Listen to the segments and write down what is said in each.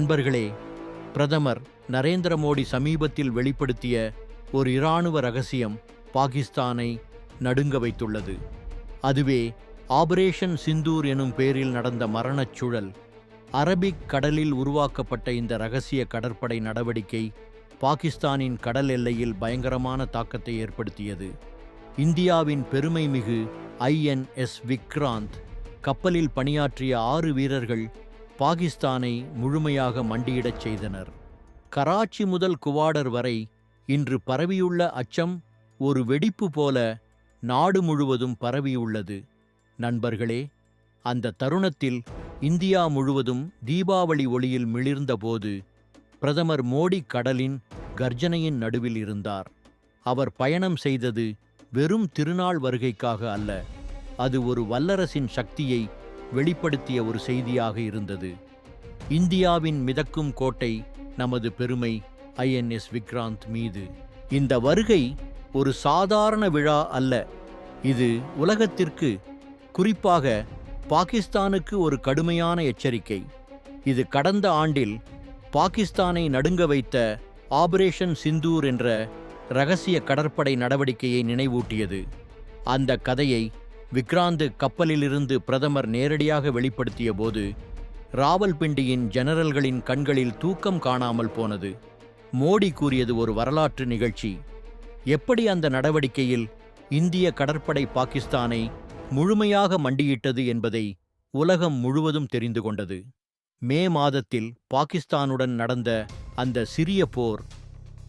நண்பர்களே பிரதமர் நரேந்திர மோடி சமீபத்தில் வெளிப்படுத்திய ஒரு இராணுவ ரகசியம் பாகிஸ்தானை நடுங்க வைத்துள்ளது. அதுவே ஆபரேஷன் சிந்தூர் எனும் பெயரில் நடந்த மரணச் சுழல் அரபிக் கடலில் உருவாக்கப்பட்ட இந்த ரகசிய கடற்படை நடவடிக்கை பாகிஸ்தானின் கடல் எல்லையில் பயங்கரமான தாக்கத்தை ஏற்படுத்தியது. இந்தியாவின் பெருமைமிகு ஐஎன்எஸ் விக்ராந்த் கப்பலில் பணியாற்றிய ஆறு வீரர்கள் பாகிஸ்தானை முழுமையாக மண்டியிடச் செய்தனர். கராச்சி முதல் குவாடர் வரை இன்று பரவியுள்ள அச்சம் ஒரு வெடிப்பு போல நாடு முழுவதும் பரவியுள்ளது. நண்பர்களே அந்த தருணத்தில் இந்தியா முழுவதும் தீபாவளி ஒளியில் மிளிர்ந்தபோது பிரதமர் மோடி கடலின் கர்ஜனையின் நடுவில் இருந்தார். அவர் பயணம் செய்தது வெறும் திருநாள் வருகைக்காக அல்ல அது ஒரு வல்லரசின் சக்தியை வெளிப்படுத்திய ஒரு செய்தியாக இருந்தது. இந்தியாவின் மிதக்கும் கோட்டை நமது பெருமை ஐஎன்எஸ் விக்ராந்த் மீது. இந்த வருகை ஒரு சாதாரண விழா அல்ல. இது உலகத்திற்கு குறிப்பாக பாகிஸ்தானுக்கு ஒரு கடுமையான எச்சரிக்கை. இது கடந்த ஆண்டில் பாகிஸ்தானை நடுங்க வைத்த ஆபரேஷன் சிந்தூர் என்ற ரகசிய கடற்படை நடவடிக்கையை நினைவூட்டியது. அந்த கதையை விக்ராந்த் கப்பலிலிருந்து பிரதமர் நேரடியாக வெளிப்படுத்திய போது ராவல்பிண்டியின் ஜெனரல்களின் கண்களில் தூக்கம் காணாமல் போனது. மோடி கூறியது ஒரு வரலாற்று நிகழ்ச்சி. எப்படி அந்த நடவடிக்கையில் இந்திய கடற்படை பாகிஸ்தானை முழுமையாக மண்டியிட்டது என்பதை உலகம் முழுவதும் தெரிந்து கொண்டது. மே மாதத்தில் பாகிஸ்தானுடன் நடந்த அந்த சிறிய போர்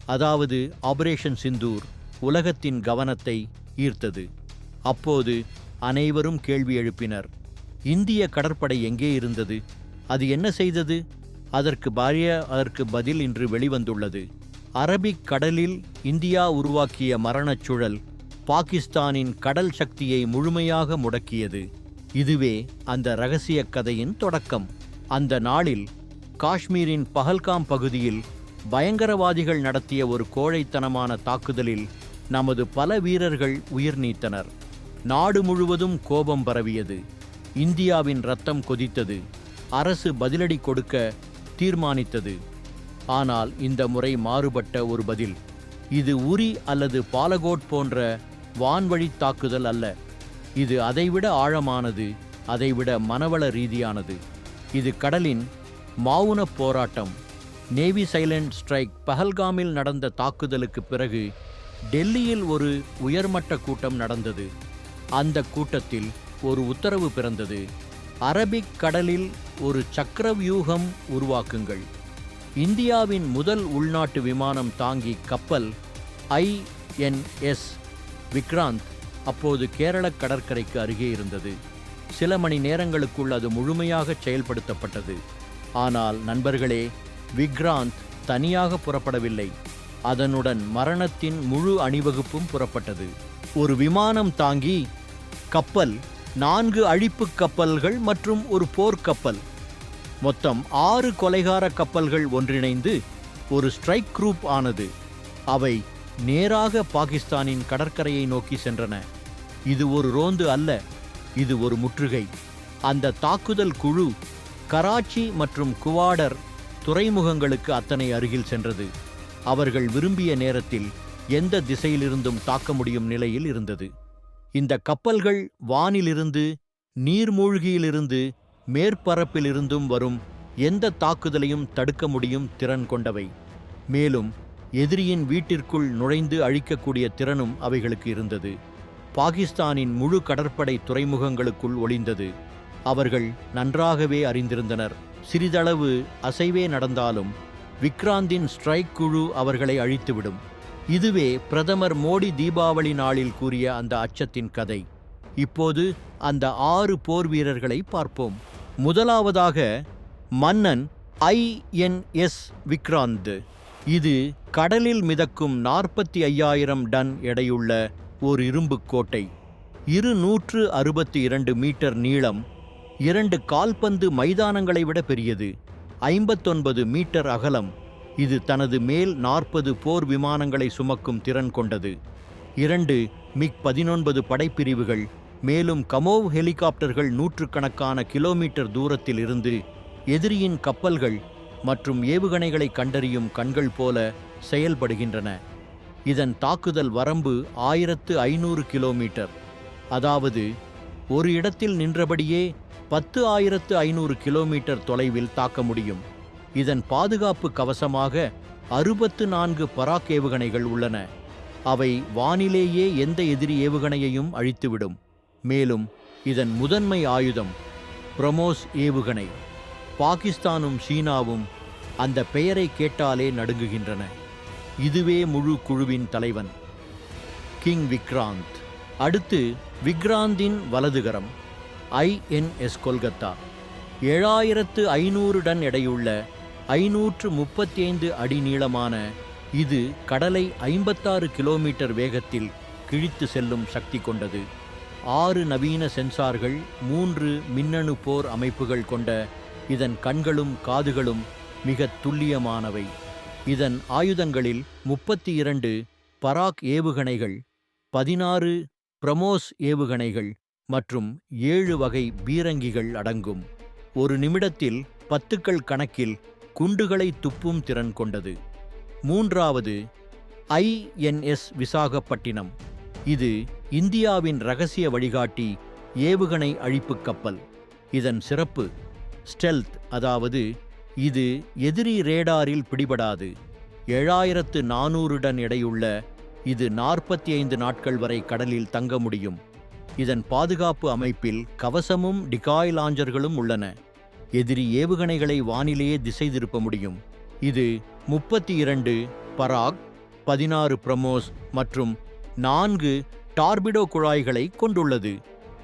அதாவது ஆபரேஷன் சிந்தூர் உலகத்தின் கவனத்தை ஈர்த்தது. அப்போது அனைவரும் கேள்வி எழுப்பினர். இந்திய கடற்படை எங்கே இருந்தது? அது என்ன செய்தது? அதற்கு பாரிய அதற்கு பதில் இன்று வெளிவந்துள்ளது. அரபிக் கடலில் இந்தியா உருவாக்கிய மரணச் சுழல் பாகிஸ்தானின் கடல் சக்தியை முழுமையாக முடக்கியது. இதுவே அந்த ரகசிய கதையின் தொடக்கம். அந்த நாளில் காஷ்மீரின் பஹல்காம் பகுதியில் பயங்கரவாதிகள் நடத்திய ஒரு கோழைத்தனமான தாக்குதலில் நமது பல வீரர்கள் உயிர் நீத்தனர். நாடு முழுவதும் கோபம் பரவியது. இந்தியாவின் ரத்தம் கொதித்தது. அரசு பதிலடி கொடுக்க தீர்மானித்தது. ஆனால் இந்த முறை மாறுபட்ட ஒரு பதில். இது உரி அல்லது பாலகோட் போன்ற வான்வழி தாக்குதல் அல்ல. இது அதைவிட ஆழமானது அதைவிட மனவள ரீதியானது. இது கடலின் மௌனப் போராட்டம். நேவி சைலண்ட் ஸ்ட்ரைக் பஹல்காமில் நடந்த தாக்குதலுக்கு பிறகு டெல்லியில் ஒரு உயர்மட்ட கூட்டம் நடந்தது. அந்த கூட்டத்தில் ஒரு உத்தரவு பிறந்தது. அரபிக் கடலில் ஒரு சக்கரவியூகம் உருவாக்குங்கள். இந்தியாவின் முதல் உள்நாட்டு விமானம் தாங்கி கப்பல் ஐஎன்எஸ் விக்ராந்த் அப்போது கேரள கடற்கரைக்கு அருகே இருந்தது. சில மணி நேரங்களுக்குள் அது முழுமையாக செயல்படுத்தப்பட்டது. ஆனால் நண்பர்களே விக்ராந்த் தனியாக புறப்படவில்லை. அதனுடன் மரணத்தின் முழு அணிவகுப்பும் புறப்பட்டது. ஒரு விமானம் தாங்கி கப்பல் நான்கு அழிப்புக் கப்பல்கள் மற்றும் ஒரு போர்க்கப்பல். மொத்தம் ஆறு கொலைகார கப்பல்கள் ஒன்றிணைந்து ஒரு ஸ்ட்ரைக் குரூப் ஆனது. அவை நேராக பாகிஸ்தானின் கடற்கரையை நோக்கி சென்றன. இது ஒரு ரோந்து அல்ல இது ஒரு முற்றுகை. அந்த தாக்குதல் குழு கராச்சி மற்றும் குவாடர் துறைமுகங்களுக்கு அத்தனை அருகில் சென்றது. அவர்கள் விரும்பிய நேரத்தில் எந்த திசையிலிருந்தும் தாக்க முடியும் நிலையில் இருந்தது. இந்த கப்பல்கள் வானிலிருந்து நீர்மூழ்கியிலிருந்து மேற்பரப்பிலிருந்தும் வரும் எந்த தாக்குதலையும் தடுக்க முடியும் திறன் கொண்டவை. மேலும் எதிரியின் வீட்டிற்குள் நுழைந்து அழிக்கக்கூடிய திறனும் அவைகளுக்கு இருந்தது. பாகிஸ்தானின் முழு கடற்படை துறைமுகங்களுக்குள் ஒளிந்தது. அவர்கள் நன்றாகவே அறிந்திருந்தனர். சிறிதளவு அசைவே நடந்தாலும் விக்ராந்தின் ஸ்ட்ரைக் குழு அவர்களை அழித்துவிடும். இதுவே பிரதமர் மோடி தீபாவளி நாளில் கூறிய அந்த அச்சத்தின் கதை. இப்போது அந்த ஆறு போர் வீரர்களை பார்ப்போம். முதலாவதாக மன்னன் ஐஎன்எஸ் விக்ராந்த். இது கடலில் மிதக்கும் நாற்பத்தி ஐயாயிரம் டன் எடையுள்ள ஓர் இரும்புக் கோட்டை. இரு நூற்று அறுபத்தி இரண்டு மீட்டர் நீளம் இரண்டு கால்பந்து மைதானங்களை விட பெரியது ஐம்பத்தொன்பது மீட்டர் அகலம் இது தனது மேல் நாற்பது போர் விமானங்களை சுமக்கும் திறன் கொண்டது. இரண்டு மிக் பதினொன்பது படைப்பிரிவுகள் மேலும் கமோவ் ஹெலிகாப்டர்கள் நூற்றுக்கணக்கான கிலோமீட்டர் தூரத்தில் இருந்து எதிரியின் கப்பல்கள் மற்றும் ஏவுகணைகளை கண்டறியும் கண்கள் போல செயல்படுகின்றன. இதன் தாக்குதல் வரம்பு ஆயிரத்து ஐநூறு கிலோமீட்டர். அதாவது ஒரு இடத்தில் நின்றபடியே பத்து ஆயிரத்து ஐநூறு கிலோமீட்டர் தொலைவில் தாக்க முடியும். இதன் பாதுகாப்பு கவசமாக அறுபத்து நான்கு பராக் ஏவுகணைகள் உள்ளன. அவை வானிலேயே எந்த எதிரி ஏவுகணையையும் அழித்துவிடும். மேலும் இதன் முதன்மை ஆயுதம் பிரமோஸ் ஏவுகணை. பாகிஸ்தானும் சீனாவும் அந்த பெயரை கேட்டாலே நடுங்குகின்றன. இதுவே முழு குழுவின் தலைவன். கிங் விக்ராந்த். அடுத்து விக்ராந்தின் வலதுகரம் ஐஎன்எஸ் கொல்கத்தா. ஏழாயிரத்து ஐநூறு டன் எடையுள்ள ஐநூற்று முப்பத்தி ஐந்து அடி நீளமான இது கடலை ஐம்பத்தாறு கிலோமீட்டர் வேகத்தில் கிழித்து செல்லும் சக்தி கொண்டது. ஆறு நவீன சென்சார்கள் மூன்று மின்னணு போர் அமைப்புகள் கொண்ட இதன் கண்களும் காதுகளும் மிக துல்லியமானவை. இதன் ஆயுதங்களில் முப்பத்தி இரண்டு பராக் ஏவுகணைகள் பதினாறு பிரமோஸ் ஏவுகணைகள் மற்றும் ஏழு வகை பீரங்கிகள் அடங்கும். ஒரு நிமிடத்தில் பத்துக்கள் கணக்கில் குண்டுகளை துப்பும் திறன் கொண்டது. மூன்றாவது ஐஎன்எஸ் விசாகப்பட்டினம். இது இந்தியாவின் ரகசிய வழிகாட்டி ஏவுகணை அழிப்புக் கப்பல். இதன் சிறப்பு ஸ்டெல்த் அதாவது இது எதிரி ரேடாரில் பிடிபடாது. ஏழாயிரத்து நானூறு டன் எடையுள்ள இது நாற்பத்தி ஐந்து நாட்கள் வரை கடலில் தங்க முடியும். இதன் பாதுகாப்பு அமைப்பில் கவசமும் டிகாய் லாஞ்சர்களும் உள்ளன. எதிரி ஏவுகணைகளை வானிலேயே திசை திருப்ப முடியும். இது முப்பத்தி இரண்டு பராக் பதினாறு பிரமோஸ் மற்றும் நான்கு டார்பிடோ குழாய்களை கொண்டுள்ளது.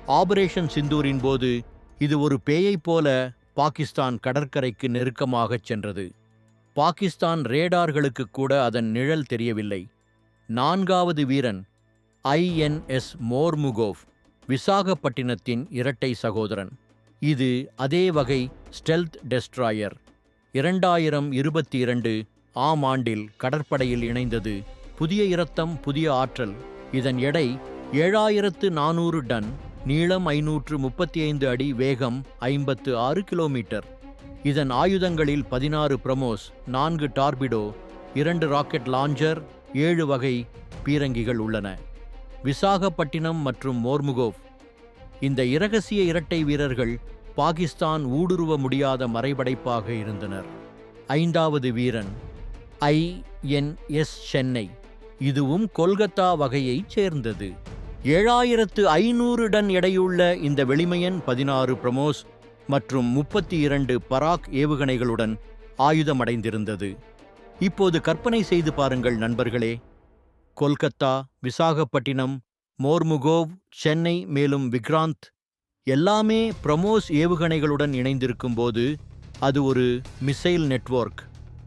ஆபரேஷன் சிந்தூரின் போது இது ஒரு பேயைப் போல பாகிஸ்தான் கடற்கரைக்கு நெருக்கமாகச் சென்றது. பாகிஸ்தான் ரேடார்களுக்கு கூட அதன் நிழல் தெரியவில்லை. நான்காவது வீரன் ஐஎன்எஸ் மோர்முகோவ் விசாகப்பட்டினத்தின் இரட்டை சகோதரன். இது அதே வகை ஸ்டெல்த் டெஸ்ட்ராயர். இரண்டாயிரம் இருபத்தி இரண்டு ஆம் ஆண்டில் கடற்படையில் இணைந்தது. புதிய இரத்தம் புதிய ஆற்றல். இதன் எடை ஏழாயிரத்து நானூறு டன் நீளம் ஐநூற்று முப்பத்தி ஐந்து அடி வேகம் ஐம்பத்து ஆறு கிலோமீட்டர். இதன் ஆயுதங்களில் பதினாறு பிரமோஸ் நான்கு டார்பிடோ இரண்டு ராக்கெட் லாஞ்சர் ஏழு வகை பீரங்கிகள் உள்ளன. விசாகப்பட்டினம் மற்றும் மோர்முகோவ் இந்த இரகசிய இரட்டை வீரர்கள் பாகிஸ்தான் ஊடுருவ முடியாத மறைபடைப்பாக இருந்தனர். ஐந்தாவது வீரன் ஐஎன்எஸ் சென்னை இதுவும் கொல்கத்தா வகையைச் சேர்ந்தது. ஏழாயிரத்து ஐநூறு டன் எடையுள்ள இந்த வெளிமையன் பதினாறு பிரமோஸ் மற்றும் முப்பத்தி இரண்டு பராக் ஏவுகணைகளுடன் ஆயுதமடைந்திருந்தது. இப்போது கற்பனை செய்து பாருங்கள் நண்பர்களே. கொல்கத்தா விசாகப்பட்டினம் மோர்முகோவ் சென்னை மேலும் விக்ராந்த் எல்லாமே பிரமோஸ் ஏவுகணைகளுடன் இணைந்திருக்கும் போது அது ஒரு மிசைல் நெட்வொர்க்.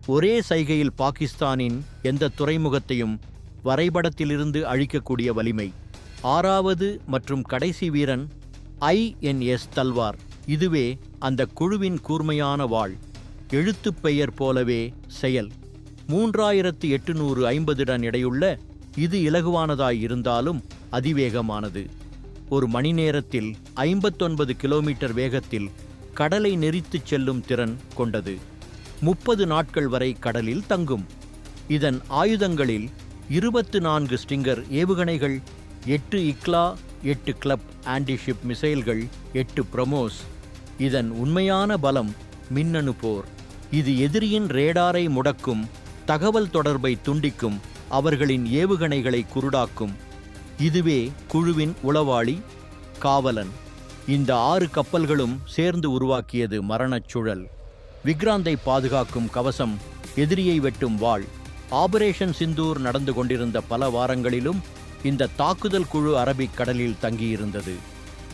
ஒரே சைகையில் பாகிஸ்தானின் எந்த துறைமுகத்தையும் வரைபடத்திலிருந்து அழிக்கக்கூடிய வலிமை. ஆறாவது மற்றும் கடைசி வீரன் ஐஎன்எஸ் தல்வார். இதுவே அந்த குழுவின் கூர்மையான வாள் எழுத்துப் பெயர் போலவே செயல். மூன்றாயிரத்து எட்டுநூறு ஐம்பது டன் எடையுள்ள இது இலகுவானதாய் இருந்தாலும் அதிவேகமானது. ஒரு மணி நேரத்தில் ஐம்பத்தொன்பது கிலோமீட்டர் வேகத்தில் கடலை நெறித்துச் செல்லும் திறன் கொண்டது. முப்பது நாட்கள் வரை கடலில் தங்கும். இதன் ஆயுதங்களில் இருபத்து நான்கு ஸ்டிங்கர் ஏவுகணைகள் எட்டு இக்லா எட்டு கிளப் ஆன்டிஷிப் மிசைல்கள் எட்டு பிரமோஸ். இதன் உண்மையான பலம் மின்னணு போர். இது எதிரியின் ரேடாரை முடக்கும் தகவல் தொடர்பை துண்டிக்கும் அவர்களின் ஏவுகணைகளை குருடாக்கும். இதுவே குழுவின் உளவாளி காவலன். இந்த ஆறு கப்பல்களும் சேர்ந்து உருவாக்கியது மரணச் சுழல். விக்ராந்தை பாதுகாக்கும் கவசம் எதிரியை வெட்டும் வாள். ஆபரேஷன் சிந்தூர் நடந்து கொண்டிருந்த பல வாரங்களிலும் இந்த தாக்குதல் குழு அரபிக் கடலில் தங்கியிருந்தது.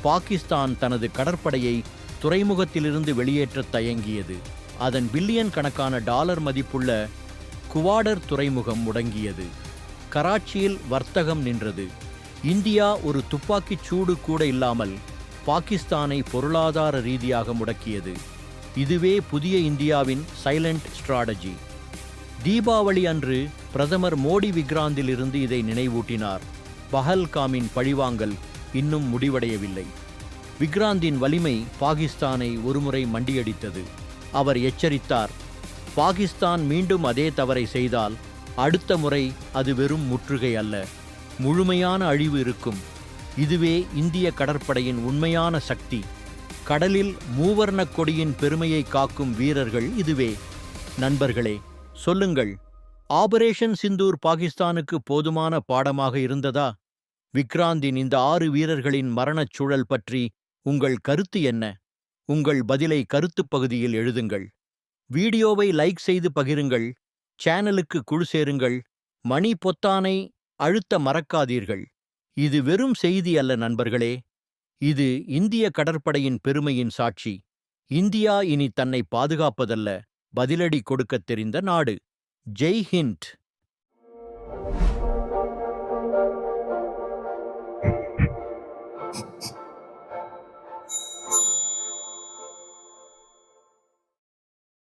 பாகிஸ்தான் தனது கடற்படையை துறைமுகத்திலிருந்து வெளியேற்றத் தயங்கியது. அதன் பில்லியன் கணக்கான டாலர் மதிப்புள்ள குவாடர் துறைமுகம் முடங்கியது. கராச்சியில் வர்த்தகம் நின்றது. இந்தியா ஒரு துப்பாக்கிச் சூடு கூட இல்லாமல் பாகிஸ்தானை பொருளாதார ரீதியாக முடக்கியது. இதுவே புதிய இந்தியாவின் சைலண்ட் ஸ்ட்ராட்டஜி தீபாவளி அன்று பிரதமர் மோடி விக்ராந்திலிருந்து இதை நினைவூட்டினார். பஹல்காமின் பழிவாங்கல் இன்னும் முடிவடையவில்லை. விக்ராந்தின் வலிமை பாகிஸ்தானை ஒருமுறை மண்டியடித்தது. அவர் எச்சரித்தார் பாகிஸ்தான் மீண்டும் அதே தவறை செய்தால் அடுத்த முறை அது வெறும் முற்றுகை அல்ல. முழுமையான அழிவு இருக்கும். இதுவே இந்திய கடற்படையின் உண்மையான சக்தி. கடலில் மூவர்ணக் கொடியின் பெருமையை காக்கும் வீரர்கள் இதுவே. நண்பர்களே சொல்லுங்கள் ஆபரேஷன் சிந்தூர் பாகிஸ்தானுக்கு போதுமான பாடமாக இருந்ததா? விக்ராந்தின் இந்த ஆறு வீரர்களின் மரணச் சூழல் பற்றி உங்கள் கருத்து என்ன? உங்கள் பதிலை கருத்துப் பகுதியில் எழுதுங்கள். வீடியோவை லைக் செய்து பகிருங்கள். சேனலுக்கு குழு சேருங்கள். மணி பொத்தானை அழுத்த மறக்காதீர்கள். இது வெறும் செய்தி அல்ல நண்பர்களே. இது இந்திய கடற்படையின் பெருமையின் சாட்சி. இந்தியா இனி தன்னை பாதுகாப்பதல்ல. பதிலடி கொடுக்கத் தெரிந்த நாடு. ஜெய் ஹிண்ட்